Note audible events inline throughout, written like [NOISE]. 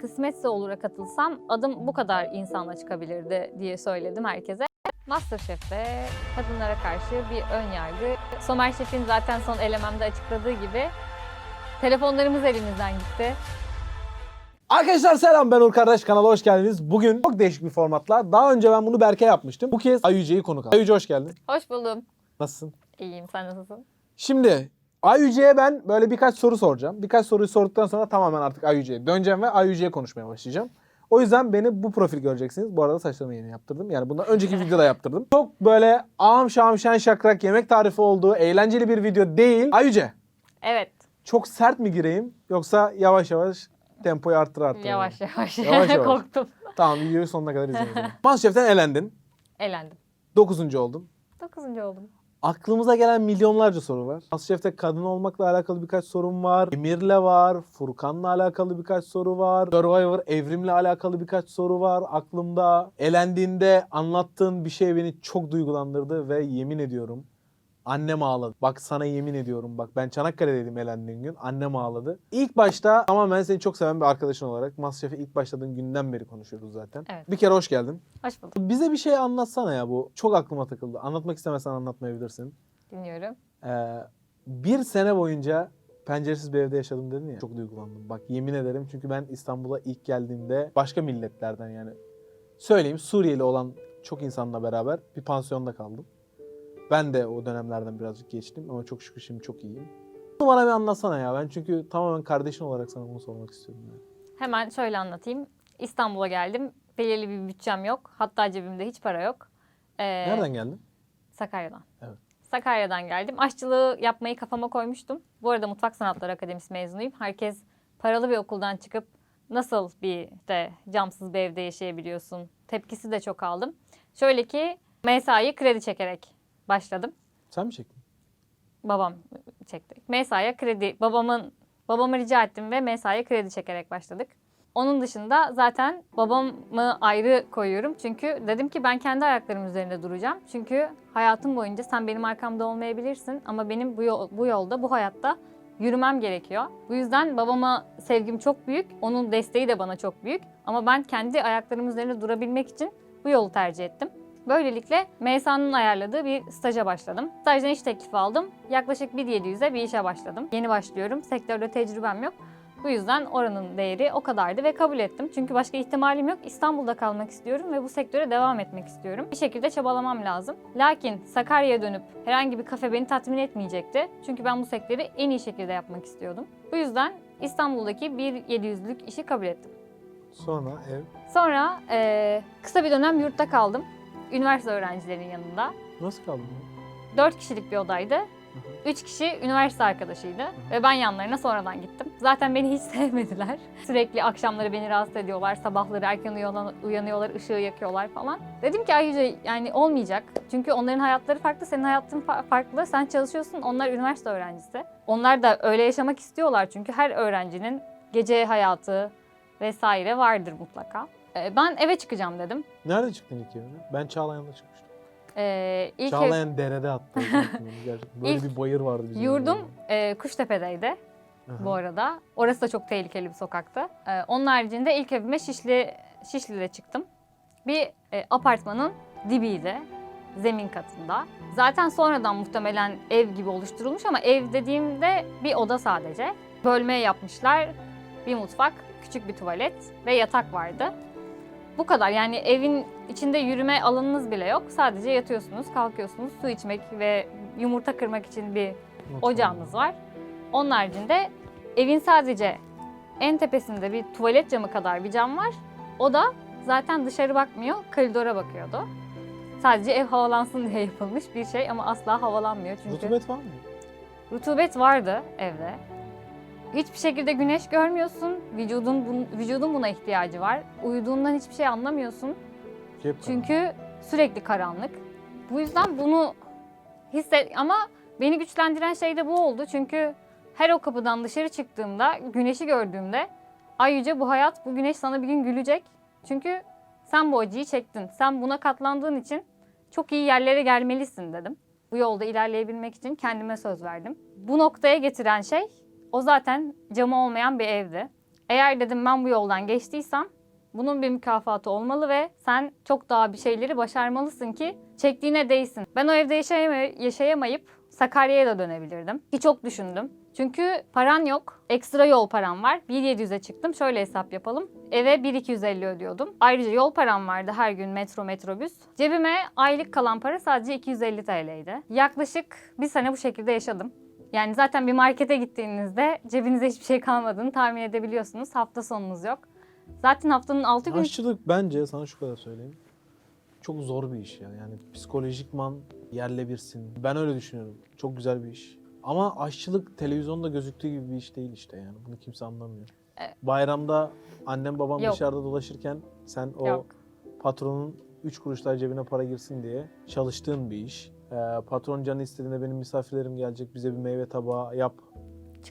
Kısmetse olur'a katılsam adım bu kadar insanla çıkabilirdi diye söyledim herkese. Masterchef'te kadınlara karşı bir ön yargı. Somer Şef'in zaten son elememde açıkladığı gibi telefonlarımız elimizden gitti. Arkadaşlar selam ben Uğur Kardeş kanala hoş geldiniz. Bugün çok değişik bir formatla. Daha önce ben bunu Berke yapmıştım. Bu kez Ayüce'yi konuk aldım. Ayüce hoş geldin. Hoş buldum. Nasılsın? İyiyim, sen nasılsın? Şimdi Ayüce'ye ben böyle birkaç soru soracağım. Birkaç soruyu sorduktan sonra tamamen artık Ayüce'ye döneceğim ve Ayüce'ye konuşmaya başlayacağım. O yüzden beni bu profil göreceksiniz. Bu arada saçlarımı yeni yaptırdım. Yani bundan önceki videoda yaptırdım. Çok böyle ağam şam şen şakrak yemek tarifi olduğu eğlenceli bir video değil. Ayüce Evet, çok sert mi gireyim yoksa yavaş yavaş tempoyu arttır arttır. yavaş yavaş. Yavaş yavaş. [LAUGHS] Korktum. Tamam videoyu sonuna kadar izleyin. Masterchef'ten elendin. Elendim. 9. oldun. Dokuzuncu oldum. Aklımıza gelen milyonlarca soru var. Masterchef'te kadın olmakla alakalı birkaç sorun var. Emir'le var. Furkan'la alakalı birkaç soru var. Survivor evrimle alakalı birkaç soru var aklımda. Elendiğinde anlattığın bir şey beni çok duygulandırdı ve yemin ediyorum annem ağladı. Bak sana yemin ediyorum bak ben Çanakkale'deydim elendiğin gün. Annem ağladı. İlk başta tamamen seni çok seven bir arkadaşın olarak Masterchef'e ilk başladığın günden beri konuşuyoruz zaten. Evet. Bir kere hoş geldin. Hoş bulduk. Bize bir şey anlatsana ya bu. Çok aklıma takıldı. Anlatmak istemezsen anlatmayabilirsin. Dinliyorum. Ee, bir sene boyunca penceresiz bir evde yaşadım dedin ya. Çok duygulandım. Bak yemin ederim çünkü ben İstanbul'a ilk geldiğimde başka milletlerden yani söyleyeyim Suriyeli olan çok insanla beraber bir pansiyonda kaldım. Ben de o dönemlerden birazcık geçtim ama çok şükür şimdi çok iyiyim. Bunu bana bir anlatsana ya. Ben çünkü tamamen kardeşin olarak sana bunu sormak istiyorum. Yani. Hemen şöyle anlatayım. İstanbul'a geldim. Belirli bir bütçem yok. Hatta cebimde hiç para yok. Ee, Nereden geldin? Sakarya'dan. Evet. Sakarya'dan geldim. Aşçılığı yapmayı kafama koymuştum. Bu arada Mutfak Sanatları Akademisi mezunuyum. Herkes paralı bir okuldan çıkıp nasıl bir de camsız bir evde yaşayabiliyorsun tepkisi de çok aldım. Şöyle ki mesai kredi çekerek başladım. Sen mi çektin? Babam çekti. Mesai'ye kredi, babamın babama rica ettim ve mesaiye kredi çekerek başladık. Onun dışında zaten babamı ayrı koyuyorum. Çünkü dedim ki ben kendi ayaklarım üzerinde duracağım. Çünkü hayatım boyunca sen benim arkamda olmayabilirsin ama benim bu, yol, bu yolda, bu hayatta yürümem gerekiyor. Bu yüzden babama sevgim çok büyük. Onun desteği de bana çok büyük. Ama ben kendi ayaklarım üzerinde durabilmek için bu yolu tercih ettim. Böylelikle MSA'nın ayarladığı bir staja başladım. Stajdan iş teklifi aldım. Yaklaşık 1.700'e bir işe başladım. Yeni başlıyorum. Sektörde tecrübem yok. Bu yüzden oranın değeri o kadardı ve kabul ettim. Çünkü başka ihtimalim yok. İstanbul'da kalmak istiyorum ve bu sektöre devam etmek istiyorum. Bir şekilde çabalamam lazım. Lakin Sakarya'ya dönüp herhangi bir kafe beni tatmin etmeyecekti. Çünkü ben bu sektörü en iyi şekilde yapmak istiyordum. Bu yüzden İstanbul'daki 1.700'lük işi kabul ettim. Sonra ev. Sonra eee, kısa bir dönem yurtta kaldım. Üniversite öğrencilerinin yanında. Nasıl kaldın? 4 kişilik bir odaydı. 3 kişi üniversite arkadaşıydı ve ben yanlarına sonradan gittim. Zaten beni hiç [LAUGHS] sevmediler. Sürekli akşamları beni rahatsız ediyorlar, sabahları erken uyanan- uyanıyorlar, ışığı yakıyorlar falan. Dedim ki Ayrıca yani olmayacak. Çünkü onların hayatları farklı, senin hayatın fa- farklı. Sen çalışıyorsun, onlar üniversite öğrencisi. Onlar da öyle yaşamak istiyorlar çünkü her öğrencinin gece hayatı vesaire vardır mutlaka. Ee, Ben eve çıkacağım dedim. Nerede çıktın ilk evine? Ben Çağlayan'da çıkmıştım. Ee, ilk ev- Çağlayan derede hatta. [LAUGHS] Gerçekten. Böyle İlk bir bayır vardı bizim. Yurdum e, Kuştepe'deydi Aha. bu arada. Orası da çok tehlikeli bir sokaktı. E, onun haricinde ilk evime Şişli Şişli'de çıktım. Bir e, apartmanın dibiydi. Zemin katında. Zaten sonradan muhtemelen ev gibi oluşturulmuş ama ev dediğimde bir oda sadece. Bölme yapmışlar. Bir mutfak, küçük bir tuvalet ve yatak vardı. Bu kadar yani evin içinde yürüme alanınız bile yok. Sadece yatıyorsunuz, kalkıyorsunuz, su içmek ve yumurta kırmak için bir ocağımız var. Onun haricinde evin sadece en tepesinde bir tuvalet camı kadar bir cam var. O da zaten dışarı bakmıyor, koridora bakıyordu. Sadece ev havalansın diye [LAUGHS] yapılmış bir şey ama asla havalanmıyor çünkü Rutubet var mı? rutubet vardı evde. Hiçbir şekilde güneş görmüyorsun. Vücudun bun- vücudun buna ihtiyacı var. Uyuduğundan hiçbir şey anlamıyorsun. Cep Çünkü sürekli karanlık. Bu yüzden bunu hisset ama beni güçlendiren şey de bu oldu. Çünkü her o kapıdan dışarı çıktığımda, güneşi gördüğümde ay yüce bu hayat, bu güneş sana bir gün gülecek. Çünkü sen bu acıyı çektin. Sen buna katlandığın için çok iyi yerlere gelmelisin dedim. Bu yolda ilerleyebilmek için kendime söz verdim. Bu noktaya getiren şey o zaten camı olmayan bir evdi. Eğer dedim ben bu yoldan geçtiysem bunun bir mükafatı olmalı ve sen çok daha bir şeyleri başarmalısın ki çektiğine değsin. Ben o evde yaşayamay- yaşayamayıp Sakarya'ya da dönebilirdim. Ki çok düşündüm. Çünkü paran yok. Ekstra yol param var. 1.700'e çıktım. Şöyle hesap yapalım. Eve 1.250 ödüyordum. Ayrıca yol param vardı her gün metro metrobüs. Cebime aylık kalan para sadece 250 TL'ydi. Yaklaşık bir sene bu şekilde yaşadım. Yani zaten bir markete gittiğinizde cebinizde hiçbir şey kalmadığını tahmin edebiliyorsunuz. Hafta sonunuz yok. Zaten haftanın 6 gün Aşçılık bence sana şu kadar söyleyeyim. Çok zor bir iş ya. Yani psikolojikman yerle birsin. Ben öyle düşünüyorum. Çok güzel bir iş. Ama aşçılık televizyonda gözüktüğü gibi bir iş değil işte yani. Bunu kimse anlamıyor. Evet. Bayramda annem babam Yok. dışarıda dolaşırken sen o yok. patronun 3 kuruşlar cebine para girsin diye çalıştığın bir iş. Ee, patron canı istediğinde benim misafirlerim gelecek bize bir meyve tabağı yap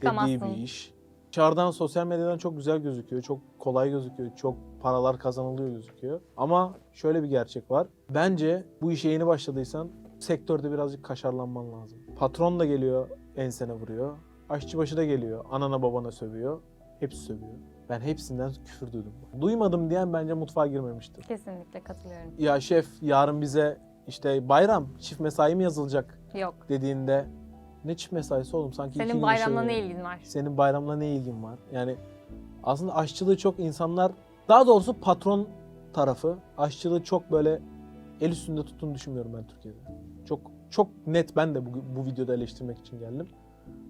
dediği bir iş. Dışarıdan sosyal medyadan çok güzel gözüküyor, çok kolay gözüküyor, çok paralar kazanılıyor gözüküyor. Ama şöyle bir gerçek var. Bence bu işe yeni başladıysan sektörde birazcık kaşarlanman lazım. Patron da geliyor ensene vuruyor. Aşçıbaşı da geliyor anana babana sövüyor. Hepsi sövüyor. Ben hepsinden küfür duydum. Duymadım diyen bence mutfağa girmemiştir. Kesinlikle katılıyorum. Ya şef yarın bize işte bayram çift mesai mi yazılacak Yok. dediğinde ne çift mesaisi oğlum sanki iki Senin gün bayramla ne yaşıyor. ilgin var? Senin bayramla ne ilgin var? Yani aslında aşçılığı çok insanlar daha doğrusu patron tarafı aşçılığı çok böyle el üstünde tuttuğunu düşünmüyorum ben Türkiye'de. Çok çok net ben de bu, bu videoda eleştirmek için geldim.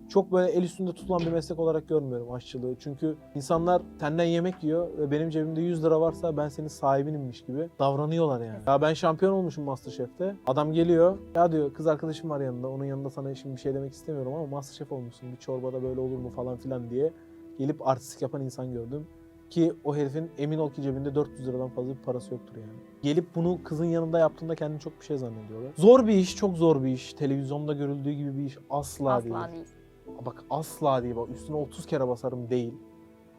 Çok böyle el üstünde tutulan bir meslek olarak görmüyorum aşçılığı. Çünkü insanlar senden yemek yiyor ve benim cebimde 100 lira varsa ben senin sahibinimmiş gibi davranıyorlar yani. Ya ben şampiyon olmuşum Masterchef'te. Adam geliyor. Ya diyor kız arkadaşım var yanında. Onun yanında sana şimdi bir şey demek istemiyorum ama Masterchef olmuşsun. Bir çorbada böyle olur mu falan filan diye gelip artistik yapan insan gördüm. Ki o herifin emin ol ki cebinde 400 liradan fazla bir parası yoktur yani. Gelip bunu kızın yanında yaptığında kendini çok bir şey zannediyorlar. Zor bir iş, çok zor bir iş. Televizyonda görüldüğü gibi bir iş asla, değil. Asla değil. Bak asla değil. Bak üstüne 30 kere basarım değil.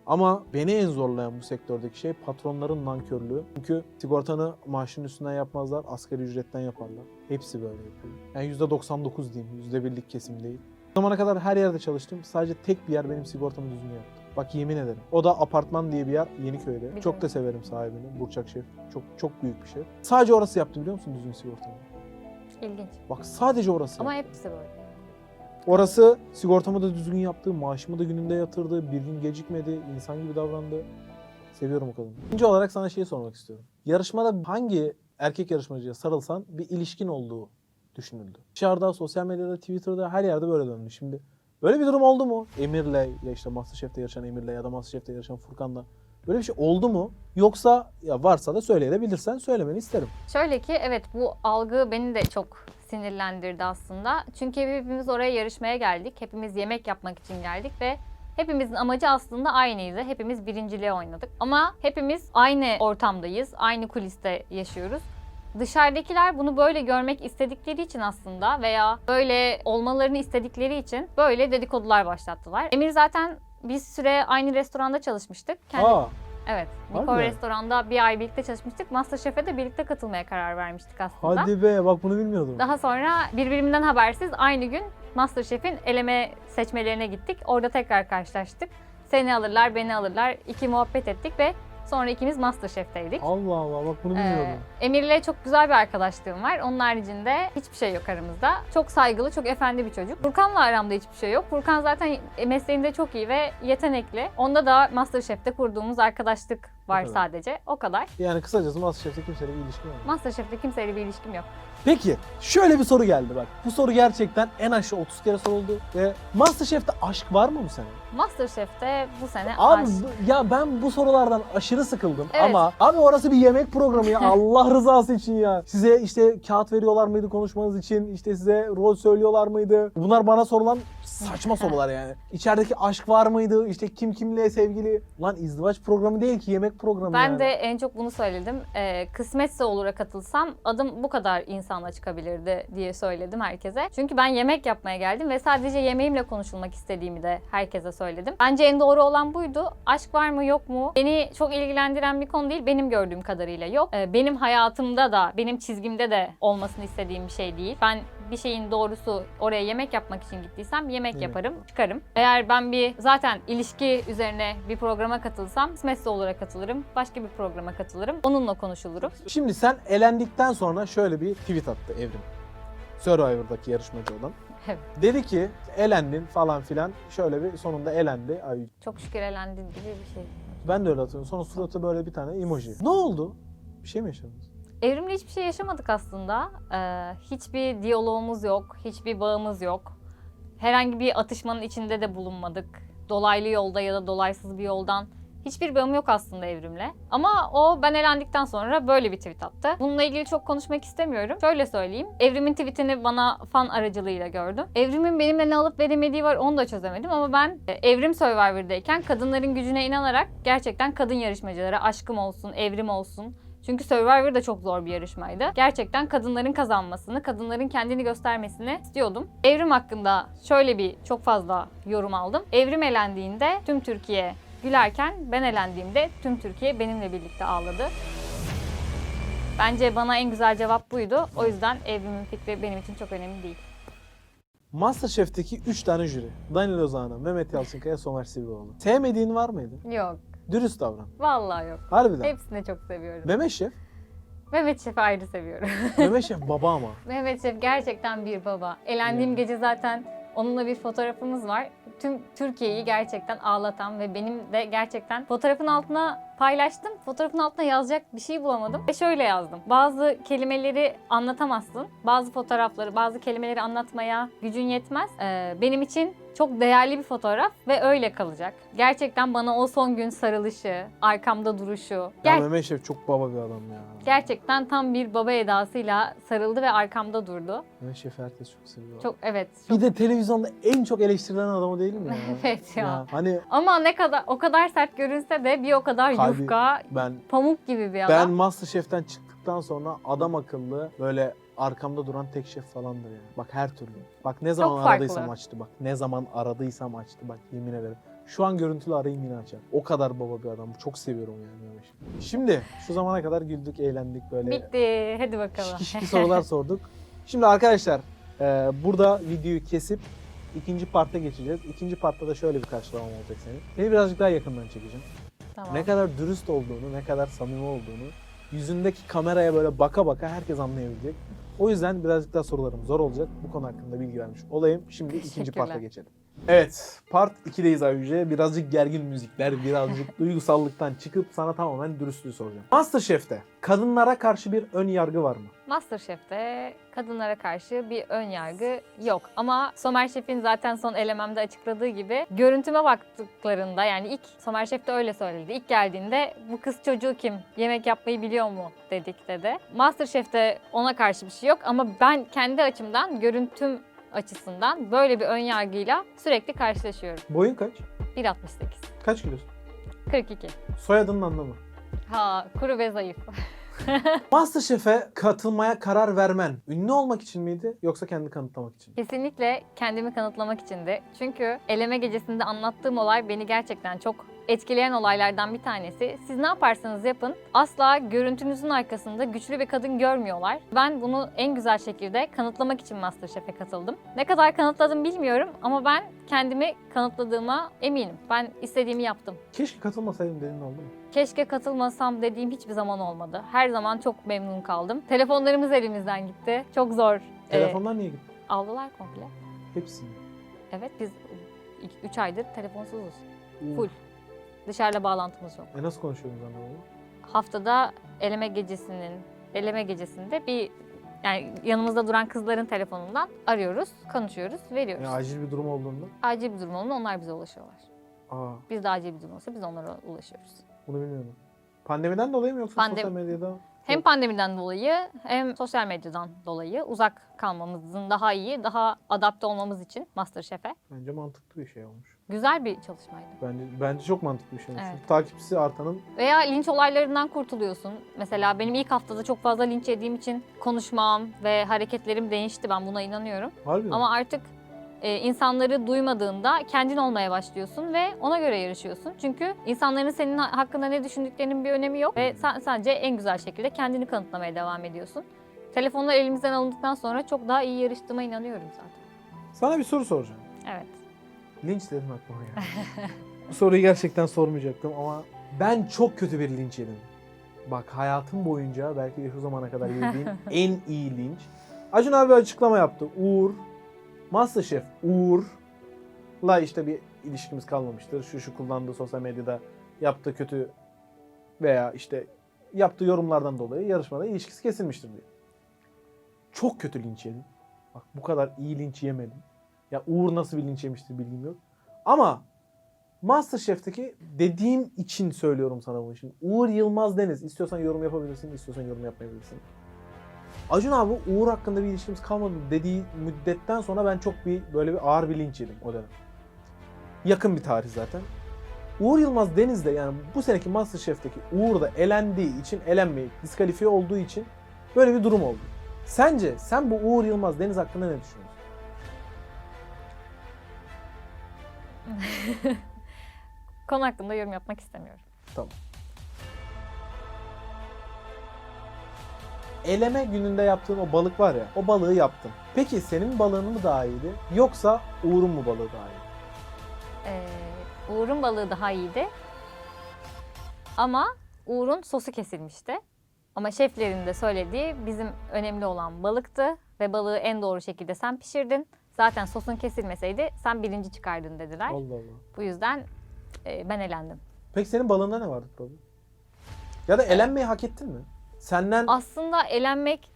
Ama beni en zorlayan bu sektördeki şey patronların nankörlüğü. Çünkü sigortanı maaşın üstünden yapmazlar, asgari ücretten yaparlar. Hepsi böyle yapıyor. Yani %99 diyeyim, %1'lik kesim değil. Bu zamana kadar her yerde çalıştım. Sadece tek bir yer benim sigortamı düzgün yaptı. Bak yemin ederim. O da apartman diye bir yer Yeniköy'de. Biliyorum. Çok da severim sahibini. Burçak Şef. Çok çok büyük bir şef. Sadece orası yaptı biliyor musun düzgün sigortamı? İlginç. Bak sadece orası Ama yaptı. hepsi böyle. Orası sigortamı da düzgün yaptı, maaşımı da gününde yatırdı, bir gün gecikmedi, insan gibi davrandı. Seviyorum o kadını. İkinci olarak sana şeyi sormak istiyorum. Yarışmada hangi erkek yarışmacıya sarılsan bir ilişkin olduğu düşünüldü. Dışarıda, sosyal medyada, Twitter'da her yerde böyle döndü. Şimdi böyle bir durum oldu mu? Emir'le ya işte Masterchef'te yarışan Emir'le ya da Masterchef'te yarışan Furkan'la böyle bir şey oldu mu? Yoksa ya varsa da söyleyebilirsen söylemeni isterim. Şöyle ki evet bu algı beni de çok sinirlendirdi aslında. Çünkü hepimiz oraya yarışmaya geldik. Hepimiz yemek yapmak için geldik ve hepimizin amacı aslında aynıydı. Hepimiz birinciliğe oynadık. Ama hepimiz aynı ortamdayız. Aynı kuliste yaşıyoruz. Dışarıdakiler bunu böyle görmek istedikleri için aslında veya böyle olmalarını istedikleri için böyle dedikodular başlattılar. Emir zaten bir süre aynı restoranda çalışmıştık. Kendi Aa, Evet. Harbi Nikol mi? restoranda bir ay birlikte çalışmıştık. Masterchef'e de birlikte katılmaya karar vermiştik aslında. hadi be bak bunu bilmiyordum. Daha sonra birbirimizden habersiz aynı gün Masterchef'in eleme seçmelerine gittik. Orada tekrar karşılaştık. Seni alırlar, beni alırlar. İki muhabbet ettik ve sonra ikimiz Masterchef'teydik. Allah Allah bak bunu Ee, bilmiyordum. Emir'le çok güzel bir arkadaşlığım var. Onun haricinde hiçbir şey yok aramızda. Çok saygılı, çok efendi bir çocuk. Furkan'la aramda hiçbir şey yok. Furkan zaten mesleğinde çok iyi ve yetenekli. Onda da Masterchef'te kurduğumuz arkadaşlık var kadar. sadece. O kadar. Yani kısacası Masterchef'te kimseyle bir ilişkin yok. Masterchef'te kimseyle bir ilişkim yok. Peki şöyle bir soru geldi bak. Bu soru gerçekten en aşağı 30 kere soruldu ve Masterchef'te aşk var mı bu sene? Masterchef'te bu sene Abi aşk. bu- ya ben bu sorulardan aşırı sıkıldım Evet. ama abi orası bir yemek programı ya [LAUGHS] Allah rızası için ya. Size işte kağıt veriyorlar mıydı konuşmanız için? İşte size rol söylüyorlar mıydı? Bunlar bana sorulan saçma [LAUGHS] sorular yani. İçerideki aşk var mıydı? İşte kim kimle sevgili? Lan izdivaç programı değil ki yemek programı Ben yani. de en çok bunu söyledim. Ee, kısmetse olur'a katılsam adım bu kadar insanla çıkabilirdi diye söyledim herkese. Çünkü ben yemek yapmaya geldim ve sadece yemeğimle konuşulmak istediğimi de herkese söyledim. Bence en doğru olan buydu. Aşk var mı yok mu? Beni çok ilgilendiren bir konu değil. Benim gördüğüm kadarıyla yok. Ee, benim hayatımda da, benim çizgimde de olmasını istediğim bir şey değil. Ben bir şeyin doğrusu oraya yemek yapmak için gittiysem yemek Evet. yaparım, çıkarım. Eğer ben bir zaten ilişki üzerine bir programa katılsam kısmetse olarak katılırım. Başka bir programa katılırım. Onunla konuşulurum. Şimdi sen elendikten sonra şöyle bir tweet attı Evrim. Survivor'daki yarışmacı olan. Evet. Dedi ki elendin falan filan. Şöyle bir sonunda elendi. Ay Çok şükür elendin gibi bir şey. ben de öyle hatırlıyorum. Sonra suratı böyle bir tane emoji. Ne oldu? Bir şey mi yaşadınız? Evrimle hiçbir şey yaşamadık aslında. Ee, hiçbir diyalogumuz yok, hiçbir bağımız yok. Herhangi bir atışmanın içinde de bulunmadık. Dolaylı yolda ya da dolaysız bir yoldan hiçbir bağım yok aslında Evrim'le. Ama o ben elendikten sonra böyle bir tweet attı. Bununla ilgili çok konuşmak istemiyorum. Şöyle söyleyeyim. Evrim'in tweetini bana fan aracılığıyla gördüm. Evrim'in benimle ne alıp veremediği var onu da çözemedim ama ben e, Evrim Survivor'dayken kadınların gücüne inanarak gerçekten kadın yarışmacılara aşkım olsun, Evrim olsun, çünkü Survivor da çok zor bir yarışmaydı. Gerçekten kadınların kazanmasını, kadınların kendini göstermesini istiyordum. Evrim hakkında şöyle bir çok fazla yorum aldım. Evrim elendiğinde tüm Türkiye gülerken ben elendiğimde tüm Türkiye benimle birlikte ağladı. Bence bana en güzel cevap buydu. O yüzden evrimin fikri benim için çok önemli değil. Masterchef'teki 3 tane jüri. Daniel Ozan'a, Mehmet Yalçınkaya, Somer Silvioğlu. Sevmediğin var mıydı? Yok. Dürüst davran. Vallahi yok. Harbiden. Hepsini çok seviyorum. Mehmet Şef. Mehmet Şef'i ayrı seviyorum. [LAUGHS] Mehmet Şef baba ama. Mehmet Şef gerçekten bir baba. Elendiğim Ya. gece zaten onunla bir fotoğrafımız var. Tüm Türkiye'yi gerçekten ağlatan ve benim de gerçekten fotoğrafın altına paylaştım. Fotoğrafın altına yazacak bir şey bulamadım. Ve şöyle yazdım. Bazı kelimeleri anlatamazsın. Bazı fotoğrafları, bazı kelimeleri anlatmaya gücün yetmez. Ee, benim için çok değerli bir fotoğraf ve öyle kalacak. Gerçekten bana o son gün sarılışı, arkamda duruşu. Ya Mehmet Şef çok baba bir adam ya. gerçekten tam bir baba edasıyla sarıldı ve arkamda durdu. Mehmet Şef herkes çok seviyor. Çok evet. Çok Bir de televizyonda en çok eleştirilen adamı değil mi ya? [LAUGHS] Evet ya. Hani Ama ne kadar o kadar sert görünse de bir o kadar Kalbi- yufka, ben pamuk gibi bir ben adam. Masterchef'ten çıktıktan sonra adam akıllı böyle arkamda duran tek şef falandır yani. Bak her türlü. Bak ne zaman farklı. aradıysam açtı bak. Ne zaman aradıysam açtı bak yemin ederim. Şu an görüntülü arayayım yine açar. O kadar baba bir adam. Çok seviyorum yani Mehmet. Şimdi şu zamana kadar güldük, eğlendik böyle. Bitti. Hadi bakalım. şiki sorular [LAUGHS] sorduk. Şimdi arkadaşlar e, burada videoyu kesip ikinci parta geçeceğiz. İkinci partta da şöyle bir karşılamam olacak senin. Seni birazcık daha yakından çekeceğim. tamam. Ne kadar dürüst olduğunu, ne kadar samimi olduğunu yüzündeki kameraya böyle baka baka herkes anlayabilecek. O yüzden birazcık daha sorularım zor olacak. Bu konu hakkında bilgi vermiş olayım. Şimdi ikinci parta geçelim. Evet, part 2'deyiz Ayüce. Birazcık gergin müzikler, birazcık [LAUGHS] duygusallıktan çıkıp sana tamamen dürüstlüğü soracağım. Masterchef'te kadınlara karşı bir ön yargı var mı? Masterchef'te kadınlara karşı bir ön yargı yok. Ama Somer Şef'in zaten son elememde açıkladığı gibi görüntüme baktıklarında yani ilk Somer Şef de öyle söyledi. İlk geldiğinde bu kız çocuğu kim? Yemek yapmayı biliyor mu? dedik dedi. Masterchef'te ona karşı bir şey yok ama ben kendi açımdan görüntüm açısından böyle bir ön yargıyla sürekli karşılaşıyorum. Boyun kaç? 1.68, Kaç kilosun? 42. Soyadının anlamı. Ha kuru ve zayıf. [LAUGHS] Masterchef'e katılmaya karar vermen ünlü olmak için miydi yoksa kendi kanıtlamak için? mi? Kesinlikle kendimi kanıtlamak içindi. Çünkü eleme gecesinde anlattığım olay beni gerçekten çok etkileyen olaylardan bir tanesi. Siz ne yaparsanız yapın asla görüntünüzün arkasında güçlü bir kadın görmüyorlar. Ben bunu en güzel şekilde kanıtlamak için Masterchef'e katıldım. Ne kadar kanıtladım bilmiyorum ama ben kendimi kanıtladığıma eminim. Ben istediğimi yaptım. Keşke katılmasaydım dediğin oldu mu? Keşke katılmasam dediğim hiçbir zaman olmadı. Her zaman çok memnun kaldım. Telefonlarımız elimizden gitti. Çok zor. Ee, Telefonlar niye gitti? aldılar komple. Hepsini. Evet biz 3 aydır telefonsuzuz. Full. Dışarıda bağlantımız yok. E nasıl konuşuyordunuz anlamadım. Haftada eleme gecesinin eleme gecesinde bir yani yanımızda duran kızların telefonundan arıyoruz, konuşuyoruz, veriyoruz. Yani acil bir durum olduğunda. Acil bir durum olduğunda onlar bize ulaşıyorlar. Aa, Biz de acil bir durum olsa biz onlara ulaşıyoruz. bunu bilmiyordum. Pandemiden dolayı mı yoksa Pandem- sosyal medyada? Hem pandemiden dolayı hem sosyal medyadan dolayı uzak kalmamızın daha iyi, daha adapte olmamız için Masterchef'e Bence mantıklı bir şey olmuş. güzel bir çalışmaydı. Bence bence çok mantıklı bir şey olmuş. Evet. Çünkü takipçisi artanın Veya linç olaylarından kurtuluyorsun. Mesela benim ilk haftada çok fazla linç yediğim için konuşmam ve hareketlerim değişti. Ben buna inanıyorum. harbi mi? Ama artık e, insanları duymadığında kendin olmaya başlıyorsun ve ona göre yarışıyorsun. Çünkü insanların senin ha- hakkında ne düşündüklerinin bir önemi yok ve sen sadece en güzel şekilde kendini kanıtlamaya devam ediyorsun. Telefonlar elimizden alındıktan sonra çok daha iyi yarıştığıma inanıyorum zaten. Sana bir soru soracağım. Evet. Linç dedim aklıma geldi. Bu soruyu gerçekten sormayacaktım ama ben çok kötü bir linç yedim. Bak hayatım boyunca belki de şu zamana kadar yediğim [LAUGHS] en iyi linç. Acun abi açıklama yaptı. Uğur, Masterchef Uğur'la işte bir ilişkimiz kalmamıştır. Şu şu kullandığı sosyal medyada yaptığı kötü veya işte yaptığı yorumlardan dolayı yarışmada ilişkisi kesilmiştir diye. Çok kötü linç yedim. Bak bu kadar iyi linç yemedim. Ya Uğur nasıl bir linç yemiştir bilgim yok. Ama Masterchef'teki dediğim için söylüyorum sana bunu şimdi. Uğur Yılmaz Deniz. İstiyorsan yorum yapabilirsin, istiyorsan yorum yapmayabilirsin. Acun abi Uğur hakkında bir ilişkimiz kalmadı dediği müddetten sonra ben çok bir böyle bir ağır bir linç yedim o dönem. Yakın bir tarih zaten. Uğur Yılmaz Deniz de yani bu seneki Masterchef'teki Uğur da elendiği için, elenmeyip diskalifiye olduğu için böyle bir durum oldu. Sence sen bu Uğur Yılmaz Deniz hakkında ne düşünüyorsun? [LAUGHS] Konu hakkında yorum yapmak istemiyorum. Eleme gününde yaptığın o balık var ya, o balığı yaptın. Peki senin balığın mı daha iyiydi yoksa Uğur'un mu balığı daha iyiydi? Ee, Uğur'un balığı daha iyiydi. Ama Uğur'un sosu kesilmişti. Ama şeflerin de söylediği bizim önemli olan balıktı ve balığı en doğru şekilde sen pişirdin. Zaten sosun kesilmeseydi sen birinci çıkardın dediler. Allah Allah. Bu yüzden e, ben elendim. Peki senin balığında ne vardı balığı? Ya da elenmeyi hak ettin mi? Senden Aslında elenmek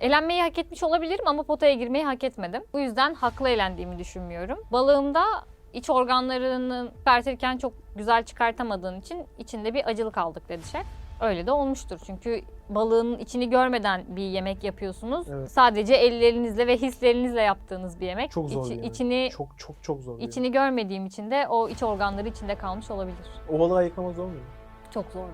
elenmeyi hak etmiş olabilirim ama potaya girmeyi hak etmedim. Bu yüzden haklı elendiğimi düşünmüyorum. Balığımda iç organlarını çıkartırken çok güzel çıkartamadığın için içinde bir acılık aldık dedi şef. Öyle de olmuştur. Çünkü balığın içini görmeden bir yemek yapıyorsunuz. Evet. Sadece ellerinizle ve hislerinizle yaptığınız bir yemek. Çok zor bir yemek. İçini, çok çok çok zor. bir yemek. içini görmediğim için de o iç organları içinde kalmış olabilir. O balığı ayıklamak zor mu? Çok zordu.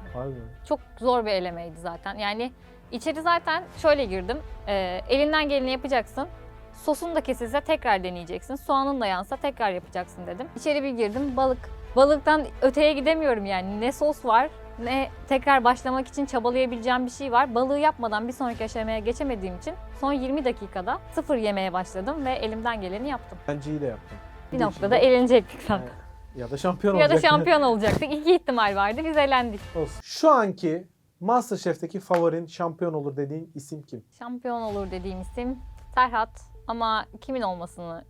Çok zor bir elemeydi zaten. Yani içeri zaten şöyle girdim. Ee, elinden geleni yapacaksın. Sosun da kesilse tekrar deneyeceksin. Soğanın da yansa tekrar yapacaksın dedim. İçeri bir girdim. Balık. Balıktan öteye gidemiyorum yani. Ne sos var ne tekrar başlamak için çabalayabileceğim bir şey var. Balığı yapmadan bir sonraki aşamaya geçemediğim için son 20 dakikada sıfır yemeye başladım ve elimden geleni yaptım. Bence iyi de yaptın. Bir noktada eğlenecektik zaten. Evet. Ya da şampiyon Ya da şampiyon [LAUGHS] olacaktık. İki ihtimal vardı. Biz elendik. Olsun. Şu anki Masterchef'teki favorin şampiyon olur dediğin isim kim? Şampiyon olur dediğim isim Serhat ama kimin olmasını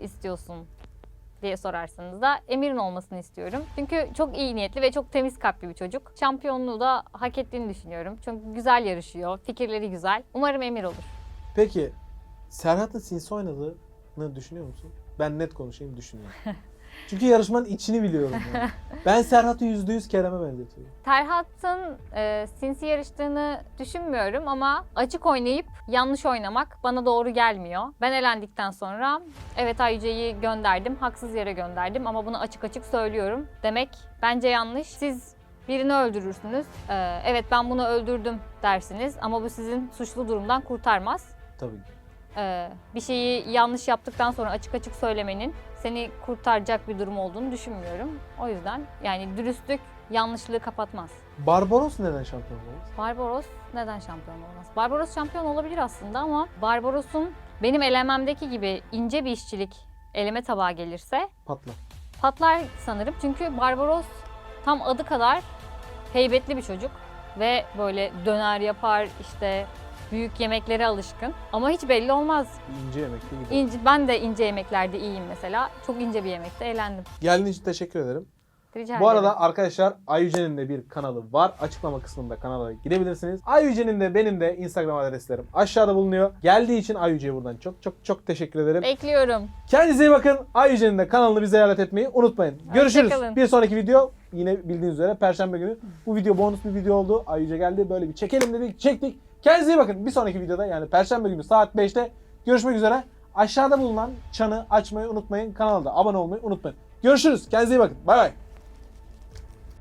istiyorsun diye sorarsanız da Emir'in olmasını istiyorum. Çünkü çok iyi niyetli ve çok temiz kalpli bir çocuk. Şampiyonluğu da hak ettiğini düşünüyorum. Çünkü güzel yarışıyor, fikirleri güzel. Umarım Emir olur. Peki Serhat'ın sinsi oynadığını düşünüyor musun? Ben net konuşayım düşünüyorum. [LAUGHS] Çünkü yarışmanın içini biliyorum. Yani. [LAUGHS] Ben Serhat'ı yüzde yüz Kerem'e benzetiyorum. Serhat'ın e, sinsi yarıştığını düşünmüyorum ama açık oynayıp yanlış oynamak bana doğru gelmiyor. Ben elendikten sonra evet Ayüce'yi gönderdim, haksız yere gönderdim ama bunu açık açık söylüyorum. Demek bence yanlış. Siz birini öldürürsünüz. E, evet ben bunu öldürdüm dersiniz ama bu sizin suçlu durumdan kurtarmaz. Tabii ki. E, bir şeyi yanlış yaptıktan sonra açık açık söylemenin seni kurtaracak bir durum olduğunu düşünmüyorum. O yüzden yani dürüstlük yanlışlığı kapatmaz. Barbaros neden şampiyon olmaz? Barbaros neden şampiyon olmaz? Barbaros şampiyon olabilir aslında ama Barbaros'un benim elememdeki gibi ince bir işçilik eleme tabağı gelirse Patla. patlar sanırım. Çünkü Barbaros tam adı kadar heybetli bir çocuk ve böyle döner yapar işte büyük yemeklere alışkın ama hiç belli olmaz. İnce yemekte gidiyor. İnce, ben de ince yemeklerde iyiyim mesela. Çok ince bir yemekte eğlendim. Geldiğin için teşekkür ederim. Rica Bu ederim. arada arkadaşlar Ayüce'nin de bir kanalı var. Açıklama kısmında kanala girebilirsiniz. Ayüce'nin de benim de Instagram adreslerim aşağıda bulunuyor. Geldiği için Ayüce'ye buradan çok çok çok teşekkür ederim. Bekliyorum. Kendinize iyi bakın. Ayüce'nin de kanalını bize ziyaret etmeyi unutmayın. Görüşürüz. Hoşçakalın. Bir sonraki video yine bildiğiniz üzere Perşembe günü. Bu video bonus bir video oldu. Ayüce geldi. Böyle bir çekelim dedik. Çektik. Kendinize iyi bakın. Bir sonraki videoda yani Perşembe günü saat 5'te görüşmek üzere. Aşağıda bulunan çanı açmayı unutmayın. Kanalda abone olmayı unutmayın. Görüşürüz. Kendinize iyi bakın. Bay bay.